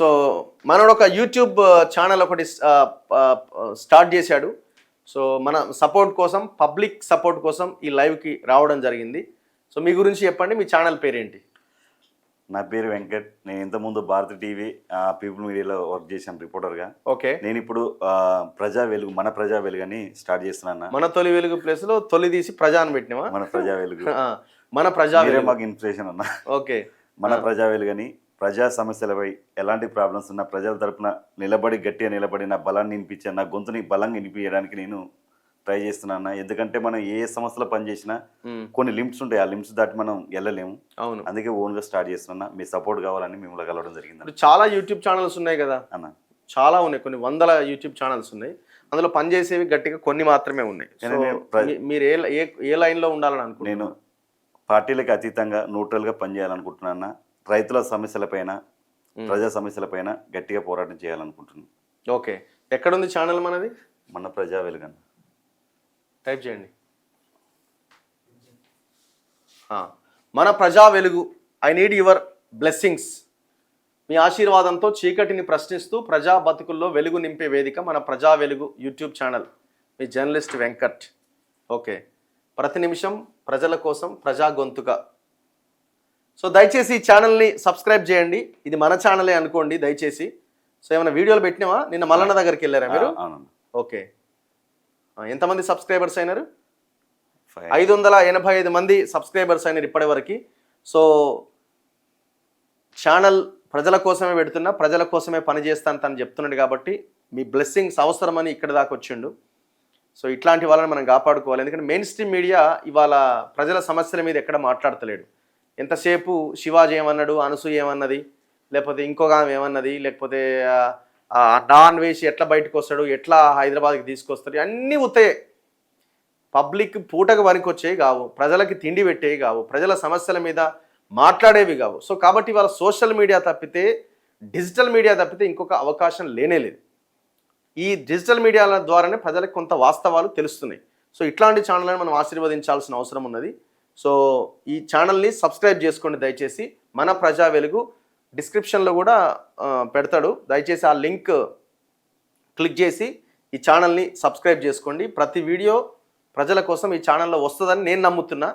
So మనోడు ఒక YouTube channel ఒకటి స్టార్ట్ చేశాడు. సో మన సపోర్ట్ కోసం పబ్లిక్ సపోర్ట్ కోసం ఈ లైవ్కి రావడం జరిగింది. సో మీ గురించి చెప్పండి మీ ఛానల్ పేరేంటి? నా పేరు వెంకట్. నేను ఇంతకుముందు భారత టీవీ పీపుల్ మీడియాలో వర్క్ చేశాను రిపోర్టర్గా. ఓకే. నేను ఇప్పుడు ప్రజా వెలుగు మన ప్రజా వెలుగు అని స్టార్ట్ చేస్తున్నా మన తొలి వెలుగు ప్లేస్లో తొలి తీసి ప్రజా అని పెట్టినావా? మన ప్రజా వెలుగు. మన ప్రజా వెలుగు. మాకు ఇన్స్పిరేషన్ అన్న. ఓకే. మన ప్రజా వెలుగని ప్రజా సమస్యలపై ఎలాంటి ప్రాబ్లమ్స్ ఉన్నా ప్రజల తరపున నిలబడి గట్టిగా నిలబడి నా బలాన్ని వినిపించాను నా గొంతుని బలంగా వినిపించడానికి నేను ట్రై చేస్తున్నా ఎందుకంటే మనం ఏ సమస్యలో పనిచేసినా కొన్ని లిమిట్స్ ఉంటాయి. ఆ లిమిట్స్ దాటి మనం వెళ్ళలేము. అవును. అందుకే ఓన్గా స్టార్ట్ చేస్తున్నా మీ సపోర్ట్ కావాలని మిమ్మల్ని కలవడం జరిగింది చాలా యూట్యూబ్ ఛానల్స్ ఉన్నాయి కదా. అన్న. చాలా ఉన్నాయి. కొన్ని వందల యూట్యూబ్ ఛానల్స్ ఉన్నాయి. అందులో పనిచేసేవి గట్టిగా కొన్ని మాత్రమే ఉన్నాయి. మీరు ఏ ఏ లైన్లో ఉండాలని అనుకుంటున్నారు? నేను పార్టీలకు అతీతంగా న్యూట్రల్గా పనిచేయాలనుకుంటున్నా రైతుల సమస్యలపైన ప్రజా సమస్యలపైన గట్టిగా పోరాటం చేయాలనుకుంటున్నాను ఓకే. ఎక్కడుంది ఛానల్ మనది? మన ప్రజా వెలుగన్న. టైప్ చేయండి. మన Praja Velugu I need your blessings. మీ ఆశీర్వాదంతో చీకటిని ప్రశ్నిస్తూ ప్రజా బతుకుల్లో వెలుగు నింపే వేదిక మన ప్రజా వెలుగు యూట్యూబ్ ఛానల్. మీ జర్నలిస్ట్ వెంకట్. ఓకే. ప్రతి నిమిషం ప్రజల కోసం ప్రజా గొంతుక సో దయచేసి ఈ ఛానల్ని సబ్స్క్రైబ్ చేయండి. ఇది మన ఛానలే అనుకోండి దయచేసి. సో ఏమైనా వీడియోలు పెట్టినావా? నిన్న మల్లన్న దగ్గరికి వెళ్ళారా మీరు? ఓకే. ఎంతమంది సబ్స్క్రైబర్స్ అయినారు? ఐదు వందల ఎనభై ఐదు మంది సబ్స్క్రైబర్స్ అయినారు ఇప్పటివరకు. సో ఛానల్ ప్రజల కోసమే పెడుతున్నా ప్రజల కోసమే పనిచేస్తాను తను చెప్తున్నాడు కాబట్టి మీ బ్లెస్సింగ్స్ అవసరమని ఇక్కడ దాకా వచ్చిండు. సో ఇట్లాంటి వాళ్ళని మనం కాపాడుకోవాలి. ఎందుకంటే మెయిన్ స్ట్రీమ్ మీడియా ఇవాళ ప్రజల సమస్యల మీద ఎక్కడ మాట్లాడతలేడు. ఎంతసేపు శివాజీ ఏమన్నాడు అనసూయ ఏమన్నది లేకపోతే ఇంకొక ఆమె ఏమన్నది లేకపోతే డాన్ వేసి ఎట్లా బయటకు వస్తాడు ఎట్లా హైదరాబాద్కి తీసుకొస్తాడు అన్నీ ఉతాయే పబ్లిక్ పూటకు వచ్చేవి కావు ప్రజలకి తిండి పెట్టేవి కావు ప్రజల సమస్యల మీద మాట్లాడేవి కావు. సో కాబట్టి వాళ్ళ సోషల్ మీడియా తప్పితే డిజిటల్ మీడియా తప్పితే ఇంకొక అవకాశం లేనే లేదు. ఈ డిజిటల్ మీడియాల ద్వారానే ప్రజలకు కొంత వాస్తవాలు తెలుస్తున్నాయి. సో ఇట్లాంటి ఛానళ్ళని మనం ఆశీర్వదించాల్సిన అవసరం ఉన్నది. సో ఈ ఛానల్ని సబ్స్క్రైబ్ చేసుకోండి దయచేసి. మన ప్రజా వెలుగు డిస్క్రిప్షన్లో కూడా పెడతాడు. దయచేసి ఆ లింక్ క్లిక్ చేసి ఈ ఛానల్ని సబ్స్క్రైబ్ చేసుకోండి. ప్రతి వీడియో ప్రజల కోసం ఈ ఛానల్లో వస్తుందని నేను నమ్ముతున్నా.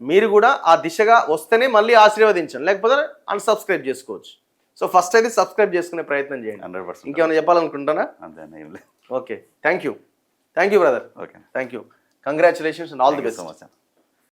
మీరు కూడా ఆ దిశగా వస్తేనే మళ్ళీ ఆశీర్వదించండి. లేకపోతే అన్సబ్స్క్రైబ్ చేసుకోవచ్చు. సో ఫస్ట్ అయితే సబ్స్క్రైబ్ చేసుకునే ప్రయత్నం చేయండి. Hundred percent. ఇంకేమైనా చెప్పాలనుకుంటున్నా అంతే okay thank you thank you brother. Okay. Thank you congratulations and all the best. much, sir.